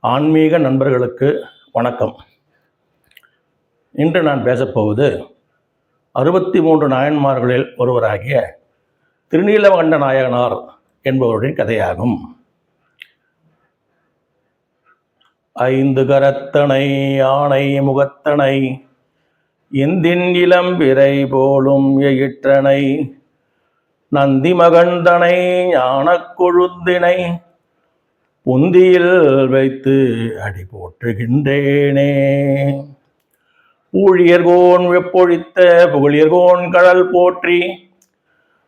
ஆன்மீக நண்பர்களுக்கு வணக்கம். இன்று நான் பேசப்போவது அறுபத்தி மூன்று நாயன்மார்களில் ஒருவராகிய திருநீலகண்ட நாயகனார் என்பவருடைய கதையாகும். ஐந்து கரத்தனை யானை முகத்தனை இந்தின் இளம்பிறை போலும் எயிற்றனை நந்தி மகந்தனை ஞானக் கொழுந்தினை புந்தியில் வைத்து அடி போற்றுகின்றேனே. ஊழியர்கோன் வெப்பொழித்த புகழியர்கோன் கடல் போற்றி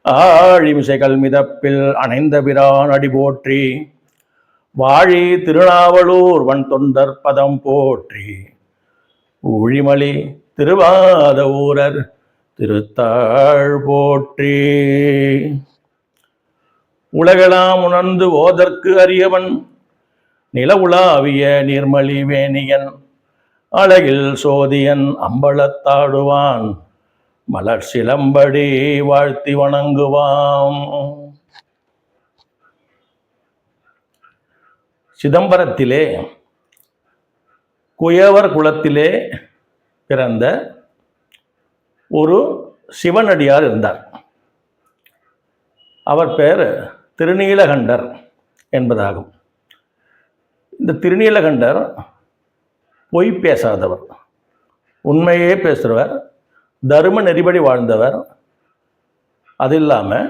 ஆழிமிசைகள் மிதப்பில் அணைந்த பிரான் அடி போற்றி வாழி திருநாவலூர் வன் தொண்டர் பதம் போற்றி ஊழிமலி திருவாத ஊரர் திருத்தாள் போற்றி. உலகெல்லாம் உணர்ந்து ஓதற்கு அறியவன் நிலவுலாவிய நீர்மலி வேணியன் அழகில் சோதியன் அம்பலத்தாடுவான் மலர் சிலம்படி வாழ்த்தி வணங்குவாம் சிதம்பரத்திலே குயவர் குலத்திலே பிறந்த ஒரு சிவனடியார் இருந்தார். அவர் பெயர் திருநீலகண்டர் என்பதாகும். இந்த திருநீலகண்டர் பொய் பேசாதவர். உண்மையே பேசுகிறவர் தர்ம நெறிபடி வாழ்ந்தவர். அது இல்லாமல்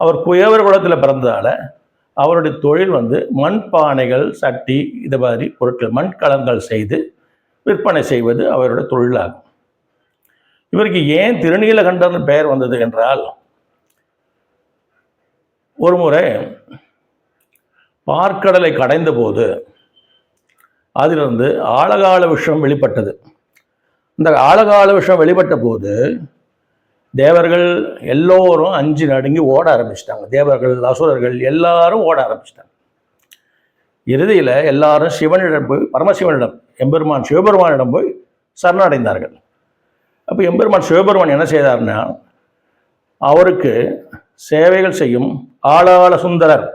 அவர் குயவர் குலத்தில் பிறந்ததால் அவருடைய தொழில் வந்து மண்பானைகள் சட்டி இது மாதிரி பொருட்கள் மண்கலங்கள் செய்து விற்பனை செய்வது அவருடைய தொழிலாகும். இவருக்கு ஏன் திருநீலகண்டர்னு பெயர் வந்தது என்றால் ஒரு முறை பார்க்கடலை கடைந்த போது அதிலிருந்து ஆழகால விஷயம் வெளிப்பட்டது. இந்த ஆழகால விஷயம் வெளிப்பட்ட போது தேவர்கள் எல்லோரும் அஞ்சு நடுங்கி ஓட ஆரம்பிச்சிட்டாங்க. தேவர்கள் அசுரர்கள் எல்லாரும் ஓட ஆரம்பிச்சிட்டாங்க. இறுதியில் எல்லாரும் சிவனிடம் போய் பரமசிவனிடம் எம்பெருமான் சிவபெருமானிடம் போய் சரணடைந்தார்கள். அப்போ எம்பெருமான் சிவபெருமான் என்ன செய்தார்னா அவருக்கு சேவைகள் செய்யும் ஆளாள சுந்தரர்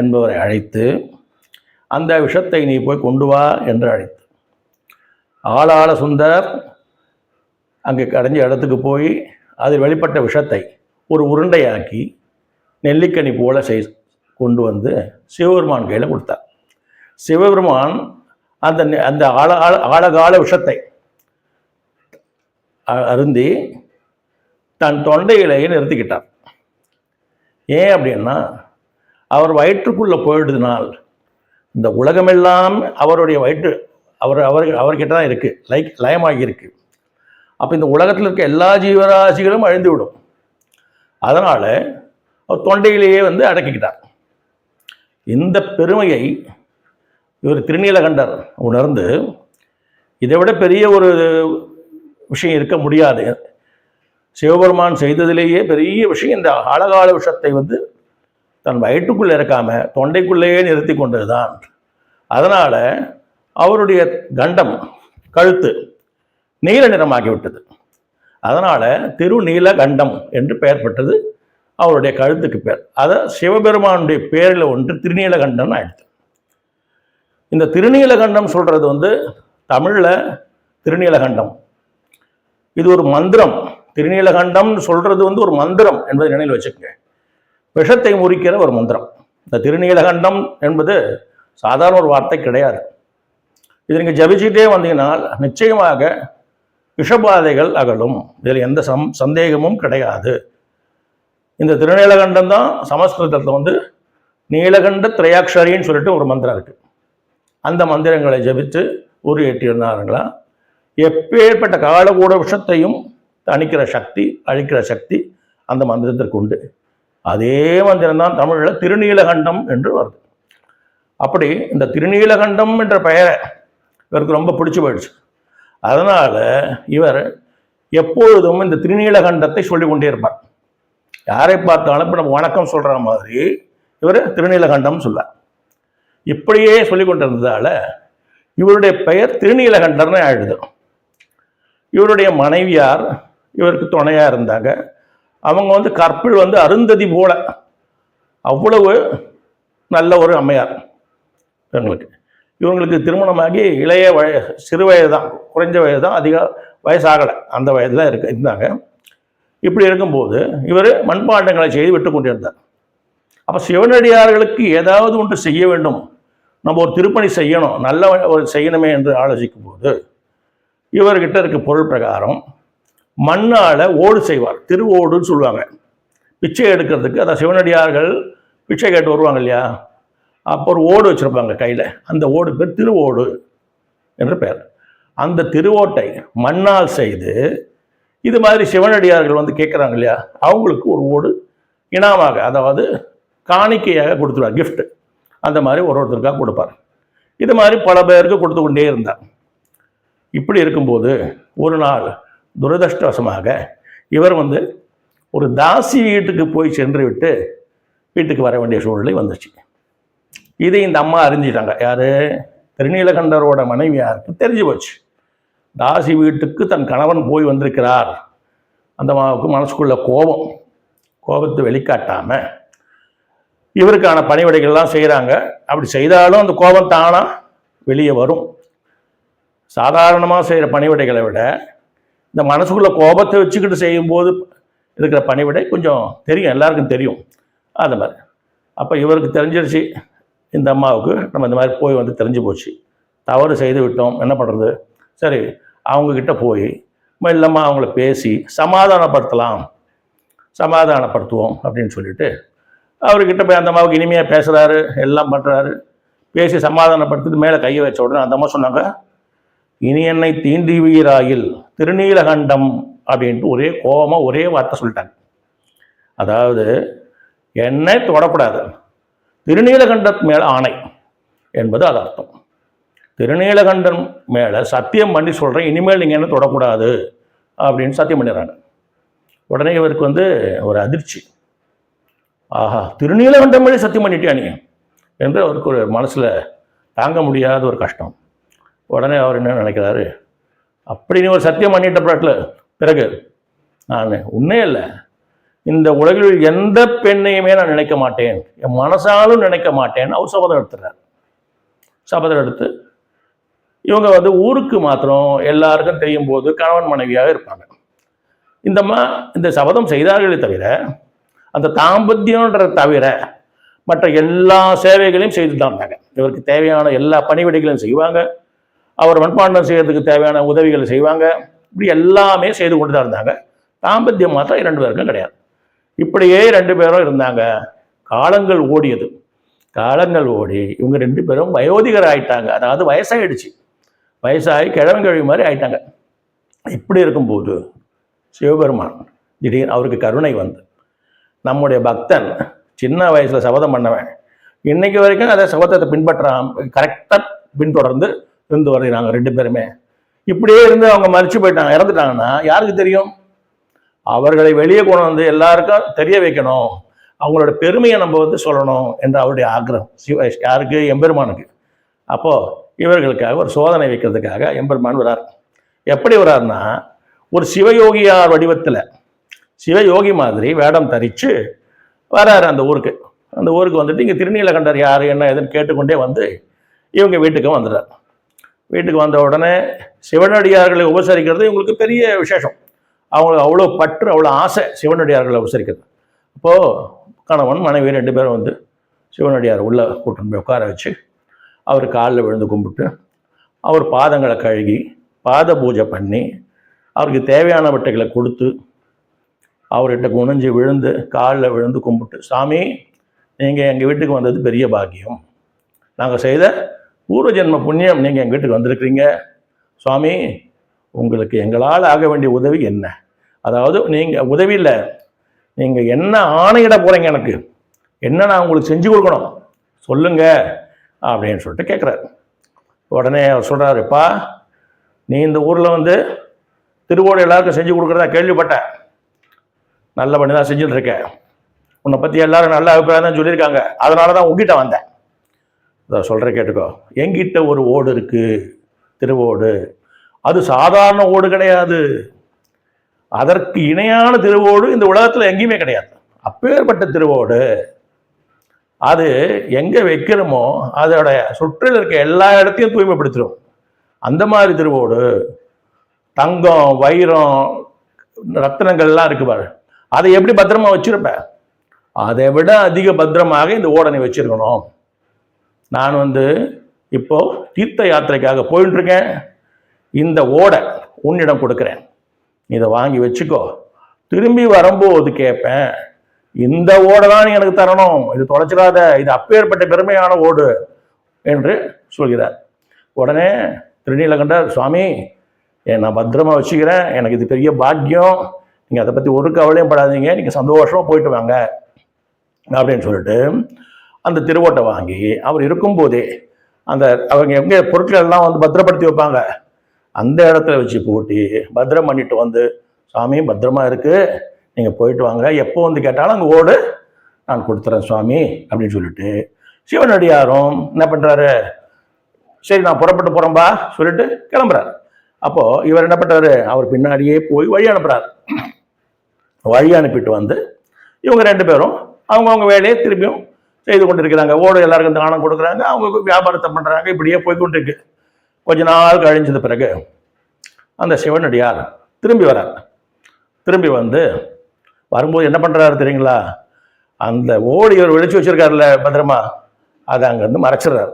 என்பவரை அழைத்து அந்த விஷத்தை நீ போய் கொண்டு வா என்று அழைத்து. ஆளாள சுந்தர் அங்கே கடைஞ்ச இடத்துக்கு போய் அதில் வெளிப்பட்ட விஷத்தை ஒரு உருண்டையாக்கி நெல்லிக்கனி போல செய் கொண்டு வந்து சிவபெருமான் கையில் கொடுத்தார். சிவபெருமான் அந்த நெ- அந்த ஆழ ஆழகால விஷத்தை அ- அருந்தி தன் தொண்டையிலேயே நிறுத்திக்கிட்டார். ஏன் அப்படின்னா அவர் வயிற்றுக்குள்ளே போயிடுதுனால் இந்த உலகமெல்லாம் அவருடைய வயிற்று அவர் அவர் அவர்கிட்ட தான் இருக்குது லைக் லயமாகி இருக்குது அப்போ இந்த உலகத்தில் இருக்க எல்லா ஜீவராசிகளும் அழிந்து விடும் அதனால் அவர் தொண்டையிலேயே வந்து அடக்கிக்கிட்டார். இந்த பெருமையை இவர் திருநீலகண்டர் உணர்ந்து இதை விட பெரிய ஒரு விஷயம் இருக்க முடியாது. சிவபெருமான் செய்ததிலேயே பெரிய விஷயம் இந்த அழகால விஷத்தை வந்து தன் வயிற்றுக்குள்ளே இறக்காம தொண்டைக்குள்ளேயே நிறுத்தி கொண்டது தான் அதனால் அவருடைய கண்டம் கழுத்து நீல நிறமாகிவிட்டது. அதனால் திருநீல கண்டம் என்று பெயர் பெற்றது அவருடைய கழுத்துக்கு பேர். அதை சிவபெருமானுடைய பேரில் ஒன்று திருநீலகண்டம் ஆயிடுச்சு இந்த திருநீலகண்டம் சொல்கிறது வந்து தமிழில் திருநீலகண்டம் இது ஒரு மந்திரம். திருநீலகண்டம்னு சொல்கிறது வந்து ஒரு மந்திரம் என்பதை நினைவில் வச்சுக்கோங்க. விஷத்தை முறிக்கிற ஒரு மந்திரம். இந்த திருநீலகண்டம் என்பது சாதாரண ஒரு வார்த்தை கிடையாது. இது நீங்கள் ஜபிச்சுட்டே வந்தீங்கன்னா நிச்சயமாக விஷபாதைகள் அகலும். இதில் எந்த சம் சந்தேகமும் கிடையாது. இந்த திருநீலகண்டம் தான் சமஸ்கிருதத்தில் வந்து நீலகண்ட திரையாட்சரின்னு சொல்லிட்டு ஒரு மந்திரம் இருக்குது அந்த மந்திரங்களை ஜபித்து உரு எட்டியிருந்தாருங்களா எப்பேற்பட்ட காலகூட விஷத்தையும் தணிக்கிற சக்தி அழிக்கிற சக்தி அந்த மந்திரத்திற்கு உண்டு. அதே மந்திரம் தான் தமிழில் திருநீலகண்டம் என்று வருது. அப்படி இந்த திருநீலகண்டம் என்ற பெயரை இவருக்கு ரொம்ப பிடிச்சு போயிடுச்சு. அதனால் இவர் எப்பொழுதும் இந்த திருநீலகண்டத்தை சொல்லி கொண்டே இருப்பார். யாரை பார்த்தாலும் இப்போ நம்ம வணக்கம் சொல்கிற மாதிரி இவர் திருநீலகண்டம் சொல்லார். இப்படியே சொல்லி கொண்டிருந்ததால் இவருடைய பெயர் திருநீலகண்டர்னு ஆயிடுது. இவருடைய மனைவியார் இவருக்கு துணையாக இருந்தாங்க. அவங்க வந்து கற்பில் வந்து அருந்ததி போல. அவ்வளவு நல்ல ஒரு அம்மையார் எங்களுக்கு இவங்களுக்கு திருமணமாகி இளைய வய சிறு வயது தான் குறைஞ்ச வயது தான் அதிக வயசாகலை. அந்த வயதில் இருக்க இருந்தாங்க. இப்படி இருக்கும்போது இவர் மண்பாண்டங்களை செய்து விட்டு கொண்டிருந்தார். அப்போ சிவனடியார்களுக்கு ஏதாவது ஒன்று செய்ய வேண்டும். நம்ம ஒரு திருப்பணி செய்யணும். நல்ல ஒரு செய்யணுமே என்று ஆலோசிக்கும் போது இவர்கிட்ட இருக்க பொருள் பிரகாரம் மண்ணால் ஓடு செய்வார். திருவோடுன்னு சொல்லுவாங்க. பிச்சை எடுக்கிறதுக்கு அதான் சிவனடியார்கள் பிச்சை கேட்டு வருவாங்க இல்லையா? அப்போ ஒரு ஓடு வச்சுருப்பாங்க கையில். அந்த ஓடு பேர் திருவோடு என்று பெயர். அந்த திருவோட்டை மண்ணால் செய்து இது மாதிரி சிவனடியார்கள் வந்து கேட்குறாங்க இல்லையா? அவங்களுக்கு ஒரு ஓடு இனாமாக அதாவது காணிக்கையாக கொடுத்துருவார் கிஃப்ட்டு அந்த மாதிரி ஒரு ஒருத்தருக்காக கொடுப்பார். இது மாதிரி பல பேருக்கு கொடுத்து கொண்டே இருந்தார். இப்படி இருக்கும்போது ஒரு நாள் துரதிருஷ்டவசமாக இவர் வந்து ஒரு தாசி வீட்டுக்கு போய் சென்று விட்டு வீட்டுக்கு வர வேண்டிய சூழ்நிலை வந்துச்சு. இதை இந்த அம்மா அறிஞ்சிட்டாங்க. யார்? திருநீலகண்டரோட மனைவியாருக்கு தெரிஞ்சு போச்சு. தாசி வீட்டுக்கு தன் கணவன் போய் வந்திருக்கிறார். அந்த அம்மாவுக்கு மனசுக்குள்ள கோபம். கோபத்தை வெளிக்காட்டாமல் இவருக்கான பணிவிடைகள்லாம் செய்கிறாங்க அப்படி செய்தாலும் அந்த கோபம் தானாக வெளியே வரும். சாதாரணமாக செய்கிற பணிவிடைகளை விட இந்த மனசுக்குள்ள கோபத்தை வச்சுக்கிட்டு செய்யும்போது இருக்கிற பணிவிடை கொஞ்சம் தெரியும் எல்லாருக்கும் தெரியும். அது மாதிரி. அப்போ இவருக்கு தெரிஞ்சிருச்சு இந்த அம்மாவுக்கு நம்ம இந்த மாதிரி போய் வந்து தெரிஞ்சு போச்சு. தவறு செய்து விட்டோம் என்ன பண்ணுறது சரி அவங்கக்கிட்ட போய் மெல்லமாக அவங்கள பேசி சமாதானப்படுத்தலாம் சமாதானப்படுத்துவோம் அப்படின்னு சொல்லிட்டு அவர்கிட்ட போய் அந்த அம்மாவுக்கு இனிமையாக பேசுகிறாரு எல்லாம் பண்ணுறாரு பேசி சமாதானப்படுத்திட்டு மேலே கையை வச்ச உடனே அந்த அம்மா சொன்னாங்க இனி என்னை தீண்டுவீராயில் திருநீலகண்டம் அப்படின்ட்டு ஒரே கோபமாக ஒரே வார்த்தை சொல்லிட்டாங்க. அதாவது என்னை தொடக்கூடாது. திருநீலகண்டத்து மேலே ஆணை என்பது அது அர்த்தம். திருநீலகண்டம் மேலே சத்தியம் பண்ணி சொல்கிறேன் இனிமேல் நீங்கள் என்ன தொடக்கூடாது அப்படின்னு சத்தியம் பண்ணிடுறாங்க. உடனே இவருக்கு வந்து ஒரு அதிர்ச்சி. ஆஹா திருநீலகண்டம் மேலே சத்தியம் பண்ணிட்டியா நீ? என்று அவருக்கு ஒரு மனசில் தாங்க முடியாத ஒரு கஷ்டம். உடனே அவர் என்ன நினைக்கிறாரு? அப்படி நீ ஒரு சத்தியம் பண்ணிட்ட பிறகு பிறகு நான் உன்னே இல்லை. இந்த உலகில் எந்த பெண்ணையுமே நான் நினைக்க மாட்டேன். என் மனசாலும் நினைக்க மாட்டேன். அவர் சபதம் எடுத்துறார். சபதம் எடுத்து இவங்க வந்து ஊருக்கு மாத்திரம் எல்லாருக்கும் தெரியும் போது கணவன் மனைவியாக இருப்பாங்க. இந்த மா இந்த சபதம் செய்தார்களே தவிர அந்த தாம்பத்தியன்ற தவிர மற்ற எல்லா சேவைகளையும் செய்து தான் இருந்தாங்க. இவருக்கு தேவையான எல்லா பணிவிடைகளையும் செய்வாங்க. அவர் மண்பாண்டம் செய்யறதுக்கு தேவையான உதவிகளை செய்வாங்க. இப்படி எல்லாமே செய்து கொண்டு தான் இருந்தாங்க. தாம்பத்தியம் மாத்திரம் இரண்டு பேருக்கும் கிடையாது. இப்படியே ரெண்டு பேரும் இருந்தாங்க. காலங்கள் ஓடியது. காலங்கள் ஓடி இவங்க ரெண்டு பேரும் வயோதிகர் ஆயிட்டாங்க. அதாவது வயசாயிடுச்சு. வயசாகி கிழவங்கிழவி மாதிரி ஆயிட்டாங்க. இப்படி இருக்கும்போது சிவபெருமான் திடீர் அவருக்கு கருணை வந்து. நம்முடைய பக்தன் சின்ன வயசில் சபதம் பண்ணவன் இன்னைக்கு வரைக்கும் அதை சபதத்தை பின்பற்றாம கரெக்டாக பின்தொடர்ந்து இருந்து வருகிறாங்க ரெண்டு பேருமே. இப்படியே இருந்து அவங்க மறிச்சு போயிட்டாங்க இறந்துட்டாங்கன்னா யாருக்கு தெரியும்? அவர்களை வெளியே கொண்டு வந்து எல்லாருக்கும் தெரிய வைக்கணும். அவங்களோட பெருமையை நம்ம வந்து சொல்லணும் என்ற அவருடைய ஆக்கிரகம் சிவ யாருக்கு? எம்பெருமானுக்கு. அப்போது இவர்களுக்காக ஒரு சோதனை வைக்கிறதுக்காக எம்பெருமான் வரார். எப்படி வரார்னா ஒரு சிவயோகியார் வடிவத்தில் சிவயோகி மாதிரி வேடம் தரித்து வராரு அந்த ஊருக்கு. அந்த ஊருக்கு வந்துட்டு இங்கே திருநீலகண்டர் யார் என்ன ஏதுன்னு கேட்டுக்கொண்டே வந்து இவங்க வீட்டுக்கு வந்துடுறார். வீட்டுக்கு வந்த உடனே சிவனடியார்களை உபசரிக்கிறது இவங்களுக்கு பெரிய விசேஷம். அவங்களுக்கு அவ்வளோ பற்று அவ்வளோ ஆசை சிவனடியார்களை உபசரிக்கிறது. அப்போது கணவன் மனைவி ரெண்டு பேரும் வந்து சிவனடியார் உள்ளே கூட்டின்னு போய் உட்கார வச்சு அவர் காலில் விழுந்து கும்பிட்டு அவர் பாதங்களை கழுகி பாத பூஜை பண்ணி அவருக்கு தேவையானவற்றைகளை கொடுத்து அவர்கிட்ட குணிஞ்சு விழுந்து காலில் விழுந்து கும்பிட்டு சாமி நீங்கள் எங்கள் வீட்டுக்கு வந்தது பெரிய பாக்கியம். நாங்கள் செய்த பூர்வ ஜென்ம புண்ணியம் நீங்கள் எங்கள் வீட்டுக்கு வந்திருக்கிறீங்க? சுவாமி உங்களுக்கு எங்களால் ஆக வேண்டிய உதவி என்ன? அதாவது நீங்கள் உதவியில் நீங்கள் என்ன ஆணையிட போகிறீங்க எனக்கு? என்ன நான் உங்களுக்கு செஞ்சு கொடுக்கணும்? சொல்லுங்க அப்படின்னு சொல்லிட்டு கேட்குறாரு உடனே அவர் சொல்கிறாருப்பா நீ இந்த ஊரில் வந்து திருவோடு எல்லாருக்கும் செஞ்சு கொடுக்குறதா கேள்விப்பட்டேன் நல்ல பண்ணி தான் செஞ்சுட்டு இருக்கேன் உன்னை பற்றி எல்லாரும் நல்ல அபிப்பிராயம் தான் சொல்லியிருக்காங்க. அதனால தான் உங்ககிட்ட வந்தேன். இதை சொல்கிறேன் கேட்டுக்கோ. எங்கிட்ட ஒரு ஓடு இருக்குது திருவோடு. அது சாதாரண ஓடு கிடையாது. அதற்கு இணையான திருவோடு இந்த உலகத்தில் எங்கேயுமே கிடையாது. அப்பேற்பட்ட திருவோடு. அது எங்கே வைக்கிறோமோ அதோட சுற்றில் இருக்க எல்லா இடத்தையும் தூய்மைப்படுத்திடும் அந்த மாதிரி திருவோடு. தங்கம் வைரம் ரத்தினங்கள்லாம் இருக்கு பாரு. அதை எப்படி பத்திரமா வச்சிருப்ப? அதை விட அதிக பத்திரமாக இந்த ஓடனை வச்சிருக்கணும். நான் வந்து இப்போது தீர்த்த யாத்திரைக்காக போயிட்டுருக்கேன் இந்த ஓடை உன்னிடம் கொடுக்குறேன். இதை வாங்கி வச்சுக்கோ. திரும்பி வரும்போது கேட்பேன் இந்த ஓடை தான் நீ எனக்கு தரணும். இது தொலைச்சிடாத. இது அப்பேற்பட்ட பெருமையான ஓடு என்று சொல்கிறார். உடனே திருநீலகண்டர் சுவாமி ஏ, நான் பத்திரமா வச்சுக்கிறேன். எனக்கு இது பெரிய பாக்கியம். நீங்கள் அதை பற்றி ஒரு கவலையும் படாதீங்க. நீங்கள் சந்தோஷமாக போயிட்டு வாங்க. அப்படின்னு சொல்லிட்டு அந்த திருவோட்டை வாங்கி அவர் இருக்கும்போதே அந்த அவங்க எங்கே பொருட்கள் எல்லாம் வந்து பத்திரப்படுத்தி வைப்பாங்க. அந்த இடத்துல வச்சு பூட்டி பத்திரம் பண்ணிட்டு வந்து சாமி பத்திரமா இருக்குது நீங்கள் போயிட்டு வாங்க. எப்போ வந்து கேட்டாலும் அங்கே ஓடு. நான் கொடுத்துறேன் சுவாமி அப்படின்னு சொல்லிட்டு சிவனடியாரும் என்ன பண்ணுறாரு சரி நான் புறப்பட்டு போகிறேன்பா சொல்லிட்டு கிளம்புறாரு. அப்போது இவர் என்ன பண்ணுறாரு அவர் பின்னாடியே போய் வழி அனுப்புகிறார் வழி அனுப்பிட்டு வந்து இவங்க ரெண்டு பேரும் அவங்கவுங்க வேலையை திரும்பியும் செய்து கொண்டிருக்கிறாங்க. ஓடு எல்லாருக்கும் தானம் கொடுக்குறாங்க. அவங்க வியாபாரத்தை பண்ணுறாங்க இப்படியே போய் இருக்கு கொஞ்ச நாள் கழிஞ்சது பிறகு அந்த சிவனடியார் திரும்பி வரார். திரும்பி வந்து வரும்போது என்ன பண்ணுறாரு தெரியுங்களா? அந்த ஓடு இவர் வெளிச்சு வச்சிருக்காருல்ல பத்திரமா அதை அங்கேருந்து மறைச்சிடுறாரு.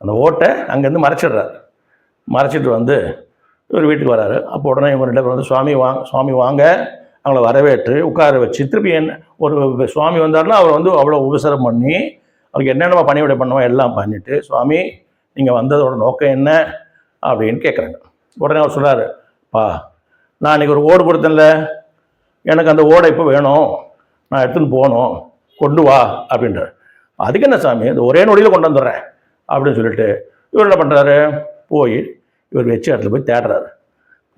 அந்த ஓட்டை அங்கேருந்து மறைச்சிடுறாரு. மறைச்சிட்டு வந்து இவர் வீட்டுக்கு வராரு. அப்போ உடனே இவங்க ரெண்டு பேரும் வந்து சுவாமி வாங்க சுவாமி வாங்க. அவங்கள வரவேற்று உட்கார வச்சு திருப்பி என்ன ஒரு சுவாமி வந்தாருன்னா அவர் வந்து அவ்வளோ உபசரம் பண்ணி அவருக்கு என்னென்ன பணிவிடை பண்ணுவோம் எல்லாம் பண்ணிவிட்டு சுவாமி நீங்கள் வந்ததோட நோக்கம் என்ன? அப்படின்னு கேட்குறாங்க உடனே அவர் சொல்கிறாரு பா நான் இன்றைக்கி ஒரு ஓடு கொடுத்தேன்ல எனக்கு அந்த ஓடை இப்போ வேணும். நான் எடுத்துன்னு போகணும். கொண்டு வா அப்படின்றார். அதுக்கு என்ன சாமி? இந்த ஒரே நொடியில் கொண்டு வந்துடுறேன் அப்படின்னு சொல்லிட்டு இவர் என்ன பண்ணுறாரு போய் இவர் வச்ச இடத்துல போய் தேடுறாரு.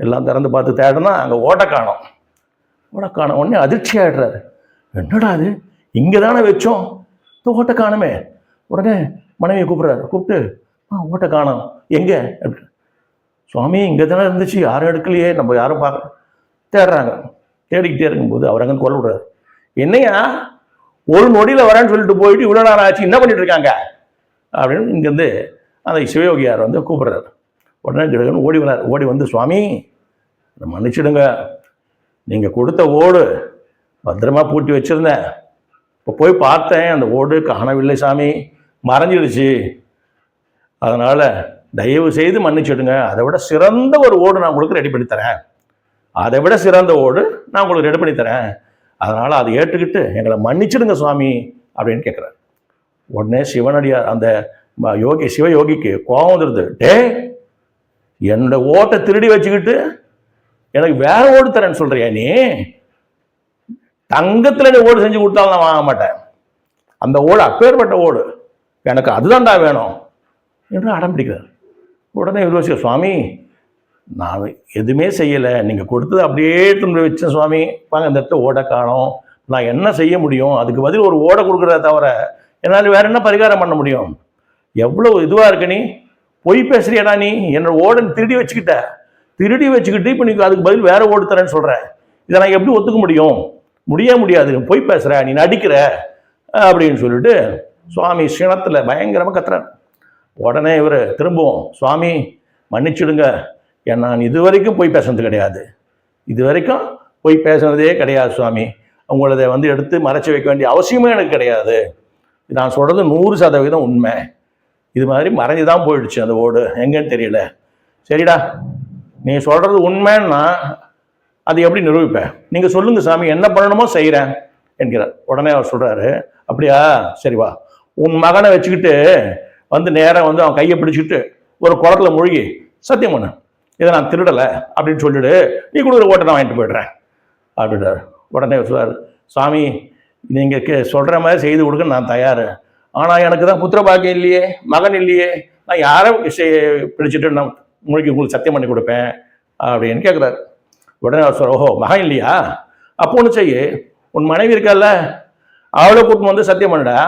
எல்லாம் திறந்து பார்த்து தேடுனா அங்கே ஓட்டை காணோம். ஓட்டை காணோம் உடனே அதிர்ச்சி ஆகிடுறாரு என்னடா அது இங்கே தானே வச்சோம். இந்த ஓட்டை காணுமே. உடனே மனைவியை கூப்பிட்றாரு. கூப்பிட்டு ஆ ஓட்டை காணோம். எங்கே? அப்படி சுவாமி இங்கே தானே இருந்துச்சு. யாரும் எடுக்கலையே. நம்ம யாரும் பார்க்க தேடுறாங்க. தேடிக்கிட்டே இருக்கும்போது அவர் அங்கே குரல் விடுறாரு. என்னையா? ஒரு நொடியில் வரேன்னு சொல்லிட்டு போயிட்டு இவ்வளோ நேரம் ஆச்சு. என்ன பண்ணிட்டு இருக்காங்க? அப்படின்னு இங்கேருந்து அந்த சிவயோகியார் வந்து கூப்பிடுறாரு. உடனே கிடக்குன்னு ஓடி வரார் ஓடி வந்து சுவாமி மன்னிச்சிடுங்க. நீங்கள் கொடுத்த ஓடு பத்திரமா பூட்டி வச்சுருந்தேன். இப்போ போய் பார்த்தேன் அந்த ஓடு காணவில்லை சாமி. மறைஞ்சிடுச்சு அதனால் தயவு செய்து மன்னிச்சிடுங்க. அதை விட சிறந்த ஒரு ஓடு நான் உங்களுக்கு ரெடி பண்ணி தரேன். அதை விட சிறந்த ஓடு நான் உங்களுக்கு ரெடி பண்ணி தரேன். அதனால் அதை ஏற்றுக்கிட்டு எங்களை மன்னிச்சிடுங்க சுவாமி அப்படின்னு கேட்குறாரு உடனே சிவனடியார் அந்த யோகி சிவயோகிக்கு கோபம் வந்துடுது டே என்னோட ஓட்டை திருடி வச்சுக்கிட்டு எனக்கு வேற ஓடு தரேன்னு சொல்றியா நீ? தங்கத்தில் நீ ஓடு செஞ்சு கொடுத்தாலும் நான் வாங்க மாட்டேன். அந்த ஓடு அப்பேற்பட்ட ஓடு. எனக்கு அதுதான்டா வேணும். என்று அடம் பிடிக்கிறார். உடனே யோசிக்க சுவாமி நான் எதுவுமே செய்யலை. நீங்கள் கொடுத்தது அப்படியே திரும்ப வச்சேன் சுவாமி வாங்க இந்த இடத்த ஓடை காணும். நான் என்ன செய்ய முடியும்? அதுக்கு பதில் ஒரு ஓடை கொடுக்குறத தவிர என்னால் வேற என்ன பரிகாரம் பண்ண முடியும்? எவ்வளோ இதுவாக இருக்க நீ? பொய் பேசுறியடா நீ? என்னோட ஓடன் திருடி வச்சுக்கிட்ட. திருடி வச்சுக்கிட்டு இப்போ நீ அதுக்கு பதில் வேற ஓட்டு தரேன்னு சொல்கிறேன் இதை நான் எப்படி ஒத்துக்க முடியும்? முடிய முடியாது. போய் பொய் பேசுகிற நீ நடிக்கிற அப்படின்னு சொல்லிட்டு சுவாமி சினத்தில் பயங்கரமாக கத்துறேன் உடனே இவர் திரும்பவும் சுவாமி மன்னிச்சிடுங்க. ஏன் நான் இது வரைக்கும் போய் பேசுனது கிடையாது. இது வரைக்கும் போய் பேசுனதே கிடையாது சுவாமி. உங்களதை வந்து எடுத்து மறைச்சி வைக்க வேண்டிய அவசியமே எனக்கு கிடையாது. நான் சொல்கிறது நூறு சதவீதம் உண்மை. இது மாதிரி மறைஞ்சு தான் போயிடுச்சு அந்த ஓடு. எங்கன்னு தெரியல. சரிடா. நீ சொல்கிறது உண்மைன்னா அது எப்படி நிரூபிப்பேன் நீங்கள் சொல்லுங்கள் சாமி என்ன பண்ணணுமோ செய்கிறேன் என்கிறார். உடனே அவர் சொல்கிறாரு அப்படியா? சரி வா. உன் மகனை வச்சுக்கிட்டு வந்து நேராக வந்து அவன் கையை பிடிச்சிக்கிட்டு ஒரு குளத்துல மூழ்கி சத்தியம் பண்ணு இதை நான் திருடலை அப்படின்னு சொல்லிட்டு நீ கொடுக்குற ஓட்டை நான் வாங்கிட்டு போயிடுறேன் அப்படின்றார். உடனே சொல்றாரு சாமி நீங்கள் கே சொல்கிற மாதிரி செய்து கொடுக்க நான் தயார். ஆனால் எனக்கு தான் புத்திர பாக்கியம் இல்லையே மகன் இல்லையே நான் யாரை செய்- பிடிச்சிட்டு நான் மூழ்கி உங்களுக்கு சத்தியம் பண்ணி கொடுப்பேன் அப்படின்னு கேட்குறாரு உடனே அவர் சொல்ற ஓஹோ மகன் இல்லையா? அப்போ ஒன்று செய்யு உன் மனைவி இருக்கல்ல அவளை கூட்டம் வந்து சத்தியம் பண்ணுடா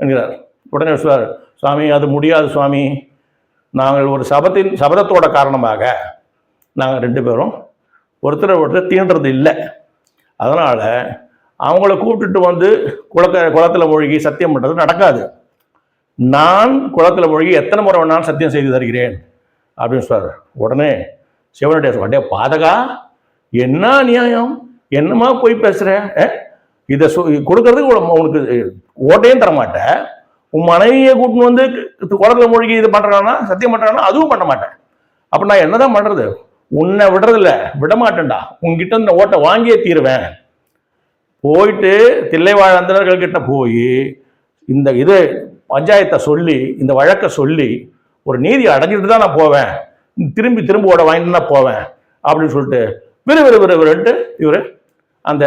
என்கிறார். உடனே சொல்றார் சுவாமி அது முடியாது சுவாமி. நாங்கள் ஒரு சபத்தின் சபதத்தோட காரணமாக நாங்கள் ரெண்டு பேரும் ஒருத்தரை ஒருத்தர் தீண்டுறது இல்லை. அதனால் அவங்கள கூப்பிட்டுட்டு வந்து குளக்க குளத்தில் மூழ்கி சத்தியம் பண்ணுறது நடக்காது. நான் குளத்தில் மூழ்கி எத்தனை முறை வேணாலும் சத்தியம் செய்து தருகிறேன். அப்படின்னு சொல்கிறார் உடனே சிவனுடைய அடே பாதகா என்ன நியாயம் என்னமா போய் பேசுகிற இதை சொ கொடுக்கறதுக்கு உனக்கு ஓட்டையும் தரமாட்டேன் உன் மனைவியை கூட்டின்னு வந்து குளத்துல மூழ்கி இது பண்ணுறான்னா சத்தியம் பண்ணுறான்னா அதுவும் பண்ண மாட்டேன் அப்போ நான் என்னதான் பண்ணுறது உன்னை விடுறதில்ல விட மாட்டேன்டா இந்த ஓட்டை வாங்கியே தீருவேன். போயிட்டு தில்லைவாழ் அந்தணர்கள் கிட்ட போய் இந்த இது பஞ்சாயத்தை சொல்லி இந்த வழக்கை சொல்லி ஒரு நீதி அடைஞ்சிட்டு தான் நான் போவேன். திரும்பி திரும்ப ஓட வாங்கிட்டு தான் போவேன். அப்படின்னு சொல்லிட்டு விறு விறு விறு விருன்ட்டு இவர் அந்த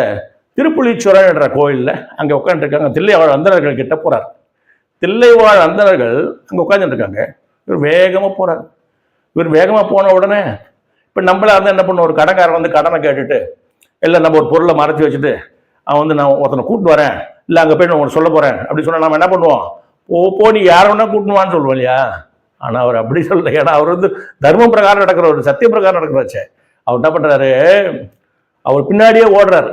திருப்புலீஸ்வரர் என்ற கோயிலில் அங்கே உட்காந்துருக்காங்க தில்லைவாழ் அந்தனர்கள் கிட்ட போகிறார் தில்லைவாழ் அந்தணர்கள் அங்கே உட்காந்துருக்காங்க இவர் வேகமாக போகிறார் இவர் வேகமாக போன உடனே இப்போ நம்மளா இருந்தால் என்ன பண்ணுவோம்? ஒரு கடைக்காரன் வந்து கடனை கேட்டுட்டு இல்லை நம்ம ஒரு பொருளை மறைச்சி வச்சுட்டு அவன் வந்து நான் ஒருத்தனை கூப்பிட்டு வரேன். இல்லை அங்கே போய் நான் உனக்கு சொல்ல போகிறேன் அப்படி சொன்னால் நம்ம என்ன பண்ணுவோம்? ஓ போ நீ யாரை வேணா கூட்டுவான்னு சொல்லுவோம் இல்லையா? ஆனால் அவர் அப்படி சொல்லல. ஏன்னா அவர் வந்து தர்மம் பிரகாரம் நடக்கிறவர் சத்திய பிரகாரம் நடக்கிறவச்சே அவர் என்ன பண்ணுறாரு அவர் பின்னாடியே ஓடுறாரு.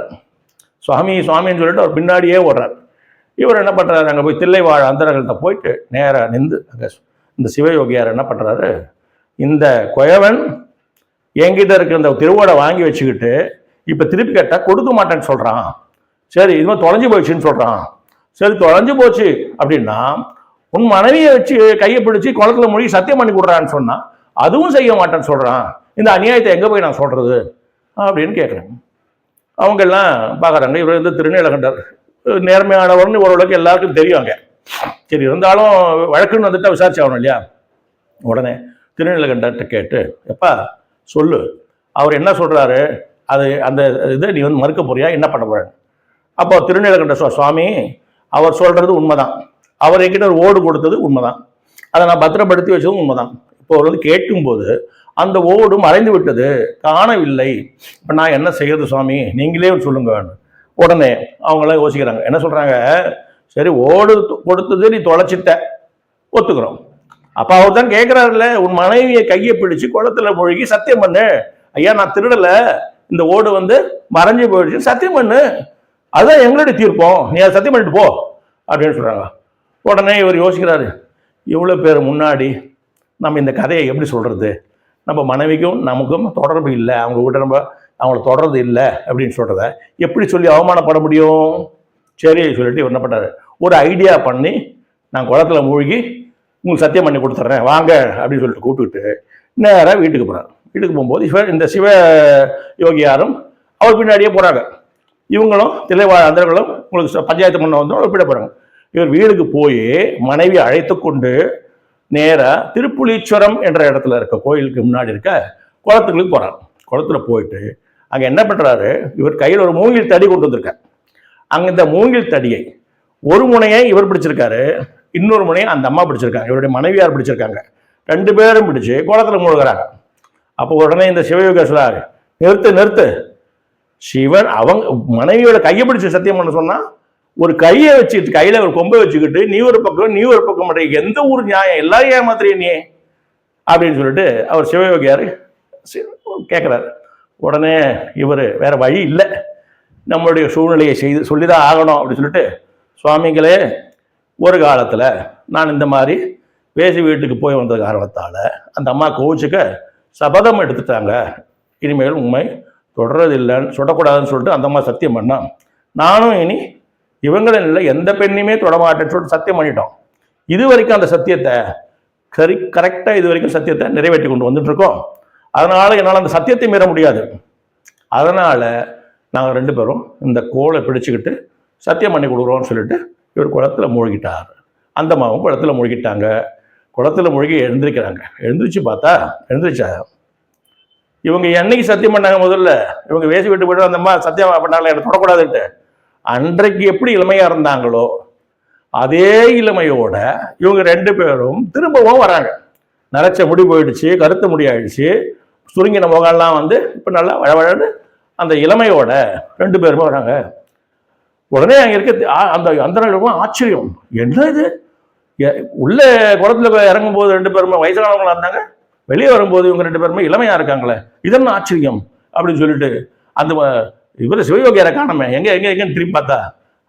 சுவாமி சுவாமின்னு சொல்லிட்டு அவர் பின்னாடியே ஓடுறார். இவர் என்ன பண்ணுறாரு அங்கே போய் தில்லைவாழ் அந்தரங்கள்கிட்ட போயிட்டு நேராக நின்று அங்கே இந்த சிவயோகியார் என்ன பண்ணுறாரு இந்த குயவன் என்கிட்ட இருக்கிற இந்த திருவோடை வாங்கி வச்சுக்கிட்டு இப்போ திருப்பி கேட்டால் கொடுக்க மாட்டேன்னு சொல்கிறான் சரி இது மாதிரி தொலைஞ்சு போயிடுச்சுன்னு சொல்கிறான் சரி தொலைஞ்சு போச்சு அப்படின்னா உன் மனைவியை வச்சு கையை பிடிச்சி குளத்துல மொழி சத்தியம் பண்ணி கொடுறான்னு சொன்னா அதுவும் செய்ய மாட்டேன்னு சொல்கிறான் இந்த அநியாயத்தை எங்கே போய் நான் சொல்கிறது அப்படின்னு கேட்குறேன் அவங்க எல்லாம் பார்க்குறாங்க. இவர் வந்து திருநீலகண்டர். நேர்மையானவர்னு ஓரளவுக்கு எல்லாருக்கும் தெரியும் அங்கே. சரி இருந்தாலும் வழக்குன்னு வந்துட்டு விசாரிச்சு ஆகணும் இல்லையா? உடனே திருநீலகண்டர்கிட்ட கேட்டு எப்பா சொல்லு. அவர் என்ன சொல்கிறாரு அது அந்த இதை நீ வந்து மறுக்க போறியா? என்ன பண்ண போறேன் அப்போ திருநீலகண்ட சுவாமி அவர் சொல்கிறது உண்மைதான். அவர் என்கிட்ட ஒரு ஓடு கொடுத்தது உண்மைதான். அதை நான் பத்திரப்படுத்தி வச்சதும் உண்மைதான். இப்போ அவர் வந்து கேட்கும்போது அந்த ஓடு மறைந்து விட்டது காணவில்லை. இப்போ நான் என்ன செய்யறது சுவாமி? நீங்களே சொல்லுங்க. உடனே அவங்களாம் யோசிக்கிறாங்க. என்ன சொல்கிறாங்க சரி ஓடு கொடுத்தது நீ தொலைச்சிட்ட. ஒத்துக்கிறோம். அப்போ அவர் தான் கேட்குறாருல்ல உன் மனைவியை கையை பிடிச்சு குளத்துல மூழ்கி சத்தியம் பண்ணு. ஐயா நான் திருடலை. இந்த ஓடு வந்து மறைஞ்சு போயிடுச்சு சத்தியம் பண்ணு. அதுதான் எங்களுடைய தீர்ப்போம். நீ அதை சத்தியம் பண்ணிட்டு போ. அப்படின்னு சொல்கிறாங்க உடனே இவர் யோசிக்கிறாரு இவ்வளோ பேர் முன்னாடி நம்ம இந்த கதையை எப்படி சொல்கிறது நம்ம மனைவிக்கும் நமக்கும் தொடர்பு இல்லை. அவங்க கிட்ட நம்ம அவங்கள தொடர்றது இல்லை அப்படின்னு சொல்கிறத எப்படி சொல்லி அவமானப்பட முடியும்? சரி சொல்லிட்டு இவர் என்ன பண்ணார்? ஒரு ஐடியா பண்ணி நான் குளத்துல மூழ்கி உங்களுக்கு சத்தியம் பண்ணி கொடுத்துட்றேன் வாங்க அப்படின்னு சொல்லிட்டு கூப்பிட்டுட்டு நேராக வீட்டுக்கு போகிறார் வீட்டுக்கு போகும்போது சிவ இந்த சிவ யோகியாரும் அவர் பின்னாடியே போகிறாங்க இவங்களும் திளைவா அந்தர்களும் உங்களுக்கு பஞ்சாயத்து முன்ன வந்து அவர் பின்னாடி போகிறாங்க இவர் வீடுக்கு போய் மனைவி அழைத்து கொண்டு நேராக திருப்புலீஸ்வரம் என்ற இடத்துல இருக்க கோயிலுக்கு முன்னாடி இருக்க குளத்துக்கு போகிறார் குளத்துல போயிட்டு அங்கே என்ன பண்ணுறாரு இவர் கையில் ஒரு மூங்கில் தடி கொண்டு வந்திருக்கார். அங்கே இந்த மூங்கில் தடியை ஒரு முனையை இவர் பிடிச்சிருக்காரு இன்னொரு முனையை அந்த அம்மா பிடிச்சிருக்காங்க. இவருடைய மனைவியார் பிடிச்சிருக்காங்க. ரெண்டு பேரும் பிடிச்சு குளத்தில் மூழ்கிறாங்க. அப்போ உடனே இந்த சிவயோகா நிறுத்து நிறுத்து. சிவன் அவங்க மனைவியோட கையை பிடிச்சி சத்தியம் பண்ண சொன்னால் ஒரு கையை வச்சுட்டு கையில ஒரு கொம்பை வச்சுக்கிட்டு நீ ஒரு பக்கம் நீ ஒரு பக்கம் பண்ற எந்த ஊர் நியாயம்? எல்லாரும் ஏமாத்துறிய நீ? அப்படின்னு சொல்லிட்டு அவர் சிவயோகியார் கேட்குறாரு உடனே இவர் வேற வழி இல்லை. நம்மளுடைய சூழ்நிலையை செய்து சொல்லிதான் ஆகணும் அப்படின்னு சொல்லிட்டு சுவாமிகளே ஒரு காலத்தில் நான் இந்த மாதிரி பேசி வீட்டுக்கு போய் வந்த காரணத்தால் அந்த அம்மா கோவிச்சுக்க சபதம் எடுத்துட்டாங்க. இனிமேல் உண்மை தொடர்றதில்லைன்னு சொல்லக்கூடாதுன்னு சொல்லிட்டு அந்த அம்மா சத்தியம் பண்ணான். நானும் இனி இவங்கள இல்லை எந்த பெண்ணையுமே தொடமாட்டேன்னு சொல்லிட்டு சத்தியம் பண்ணிட்டோம். இது வரைக்கும் அந்த சத்தியத்தை சரி கரெக்டாக இது வரைக்கும் சத்தியத்தை நிறைவேற்றி கொண்டு வந்துட்டு இருக்கோம் என்னால் அந்த சத்தியத்தை மீற முடியாது. அதனால் நாங்கள் ரெண்டு பேரும் இந்த கோலை பிடிச்சிக்கிட்டு சத்தியம் பண்ணி கொடுக்குறோம்னு சொல்லிட்டு இவர் குளத்துல மூழ்கிட்டார். அந்த மாவும் குளத்துல மூழ்கிட்டாங்க. குளத்துல மூழ்கி எழுந்திருக்கிறாங்க. எழுந்திரிச்சு பார்த்தா எழுந்திரிச்சா? இவங்க என்னைக்கு சத்தியம் பண்ணாங்க முதல்ல? இவங்க வேசி விட்டு போய்ட்டு அந்த அம்மா சத்தியம் பண்ணாங்களே எனக்கு தொடக்கூடாதுன்ட்டு. அன்றைக்கு எப்படி இளமையா இருந்தாங்களோ அதே இளமையோட இவங்க ரெண்டு பேரும் திரும்பவும் வராங்க. நரைச்ச முடி போயிடுச்சு கருத்த முடி ஆயிடுச்சு. சுருங்கின முகம்லாம் வந்து இப்போ நல்லா வழவழன்னு அந்த இளமையோட ரெண்டு பேருமே வராங்க. உடனே அங்கே இருக்க அந்த அந்த ஆச்சரியம். என்ன இது? எ- உள்ள குளத்தில் இறங்கும் போது ரெண்டு பேருமே வயசானவங்களாக இருந்தாங்க? வெளியே வரும்போது இவங்க ரெண்டு பேருமே இளமையாக இருக்காங்களே? இதென்ன ஆச்சரியம்? அப்படின்னு சொல்லிட்டு அந்த இவர் சிவயோகியரை காணமே. எங்கே எங்கே எங்கேன்னு திரும்பி பார்த்தா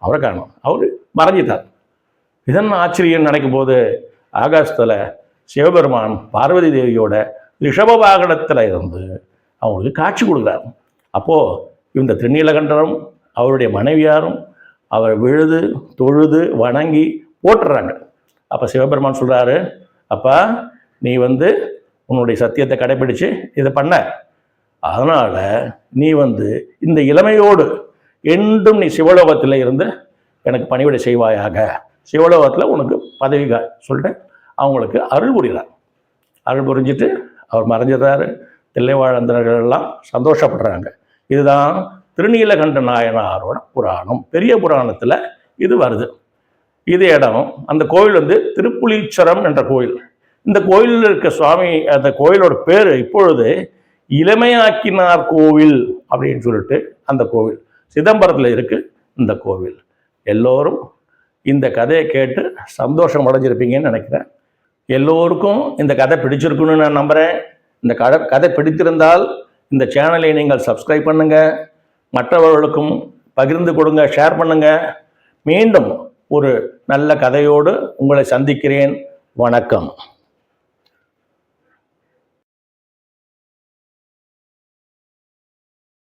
அவரை காணும். அவர் மறைஞ்சிட்டார். இதன் ஆச்சரியம் நினைக்கும் போது ஆகாசத்தில் சிவபெருமான் பார்வதி தேவியோட ரிஷப வாகனத்தில் இருந்து அவங்களுக்கு காட்சி கொடுக்குறார். அப்போது இந்த திருநீலகண்டரும் அவருடைய மனைவியாரும் அவர் விழுது தொழுது வணங்கி போட்டுறாங்க. அப்போ சிவபெருமான் சொல்கிறாரு அப்பா நீ வந்து உன்னுடைய சத்தியத்தை கடைபிடிச்சு இதை பண்ண. அதனால் நீ வந்து இந்த இளமையோடு என்றும் நீ சிவலோகத்தில் இருந்து எனக்கு பணிவிடை செய்வாயாக. சிவலோகத்தில் உனக்கு பதவி சொல்லிட்டு அவங்களுக்கு அருள் புரிகிறார். அருள் புரிஞ்சிட்டு அவர் மறைஞ்சிடுறாரு. தில்லைவாழந்தர்கள் எல்லாம் சந்தோஷப்படுறாங்க. இதுதான் திருநீலகண்ட நாயனாரோட புராணம். பெரிய புராணத்தில் இது வருது. இது இடம். அந்த கோயில் வந்து திருப்புலீச்சரம் என்ற கோயில். இந்த கோயிலில் இருக்க சுவாமி அந்த கோயிலோட பேர் இப்பொழுது இளமையாக்கினார் கோவில் அப்படின்னு சொல்லிட்டு அந்த கோவில். சிதம்பரத்தில் இருக்கு இந்த கோவில். எல்லோரும் இந்த கதையை கேட்டு சந்தோஷம் அடைஞ்சிருப்பீங்கன்னு நினைக்கிறேன். எல்லோருக்கும் இந்த கதை பிடிச்சிருக்குன்னு நான் நம்புகிறேன் இந்த கதை கதை பிடித்திருந்தால் இந்த சேனலை நீங்கள் சப்ஸ்கிரைப் பண்ணுங்கள் மற்றவர்களுக்கும் பகிர்ந்து கொடுங்க ஷேர் பண்ணுங்கள் மீண்டும் ஒரு நல்ல கதையோடு உங்களை சந்திக்கிறேன். வணக்கம்.